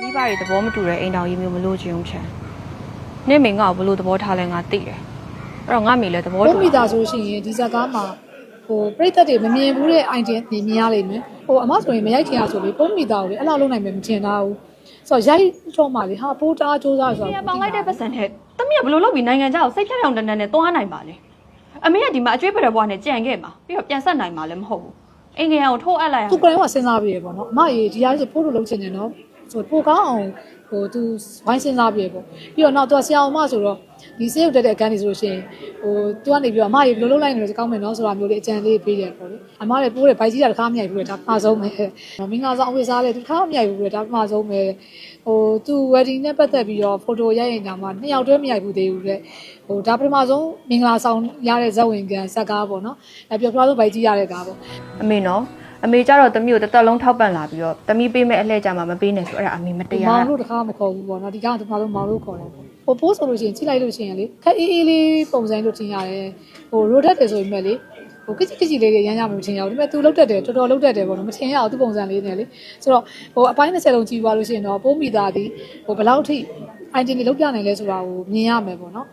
မိဘတွေသဘောမတူတဲ့အိမ်တော်ကြီးမျိုးမလို့ချင်ဘူးချင်နင့်မိငါ့ကိုဘလို့သဘောထားလဲငါသိတယ်အဲ့တော့ငါမိလည်းသဘောဘုံတူမိသားဆိုရှင်ရင်ဒီဇာကားမှာဟိုပြိသက်တွေမမြင်ဘူးတဲ့ idea တွေမြင်ရလိမ့်မယ်ဟိုအမဆိုရင်မရိုက်ချင်ရဆိုလေဘုံမိသားကိုလေအဲ့လောက်လုံးနိုင်မယ်မထင်တာဘူးဆိုတော့ရိုက်တော့မှလေဟာပိုးတားစူးစားဆို။တော့ဒီကပေါင်လိုက်တဲ့ပတ်စံနဲ့တမီးကဘယ်လိုလုပ်ပြီးနိုင်ငံခြားကိုစိတ်ဖြောင်ဖြောင်တန်းတန်းနဲ့သွားနိုင်ပါလဲ။အမေကဒီမှာအကျွေးပရဘွားနဲ့ကြံခဲ့မှာပြီးတော့ပြန်ဆက်နိုင်မှာလည်းမဟုတ်ဘူး။အင်္ဂန်ကိုထိုးအပ်လိုက်ရသူကလည်းကစဉ်းစားပြီးရပေါ့နော်အမရေဒီဟာဆိုပို့လို့လုံးချင်တယ်နော် ဆိုပိုကောင်းအောင်ဟိုသူဝိုင်းစဉ်းစားပြီးရပေါ့ပြီးတော့နောက်သူကဆရာအောင်မဆိုတော့ဒီစေးရုပ်တက်တဲ့အကန်းနေဆိုလို့ရှိရင်ဟိုသူကနေပြီးတော့အမရေဘယ်လိုလုပ်လိုက်နေလဲကောင်းမယ်နော်ဆိုတာမျိုးလေးအကြံလေးပေးတယ်ပေါ့လေအမရေပိုးတယ်ဘိုက်ကြီးတာတစ်ခါမမြိုက်ဘူးလေဒါပထမဆုံးပဲမင်္ဂလာဆောင်အဝေးစားလေတစ်ခါမမြိုက်ဘူးလေဒါပထမဆုံးပဲဟိုသူ wedding နဲ့ပတ်သက်ပြီးတော့ photo ရိုက်ရင်ဒါမှနှစ်ယောက်တည်းမရိုက်ဘူးသေးဘူးလေဟိုဒါပထမဆုံးမင်္ဂလာဆောင်ရတဲ့ဇက်ဝင်ကန်ဇက်ကားပေါ့နော်အဲပြောပထမဆုံးဘိုက်ကြီးရတဲ့ကားပေါ့အမေနော် အမေကြတော့တမီးကိုတစ်သက်လုံးထောက်ပံ့လာပြီးတော့တမီးပေးမဲ့အလှည့်ကြမှာမပေးနဲ့ဆိုအဲ့ဒါအမေမတရားမောင်တာလို့တခါမခေါ်ဘူးပေါ့နော်ဒီကောင်ကတခါလုံးမောင်လို့ခေါ်တယ်ပေါ့ဟိုပိုးဆိုလို့ရှိရင်ကြည့်လိုက်လို့ရှိရင်လေခက်အေးအေးလေးပုံစံလို့ထင်ရတယ်ဟိုရိုတက်တယ်ဆိုပေမဲ့လေဟိုကချစ်ကချစ်လေးတွေရမ်းရမှမထင်ရဘူးဒါပေမဲ့ तू လောက်တက်တယ်တော်တော်လောက်တက်တယ်ပေါ့နော်မထင်ရအောင်သူ့ပုံစံလေးနဲ့လေဆိုတော့ဟိုအပိုင်း20လုံးကြည့်သွားလို့ရှိရင်တော့ပိုးမိသားသည်ဟိုဘယ်လောက်ထိ item တွေလောက်ပြနိုင်လဲဆိုတာကိုမြင်ရမယ်ပေါ့နော်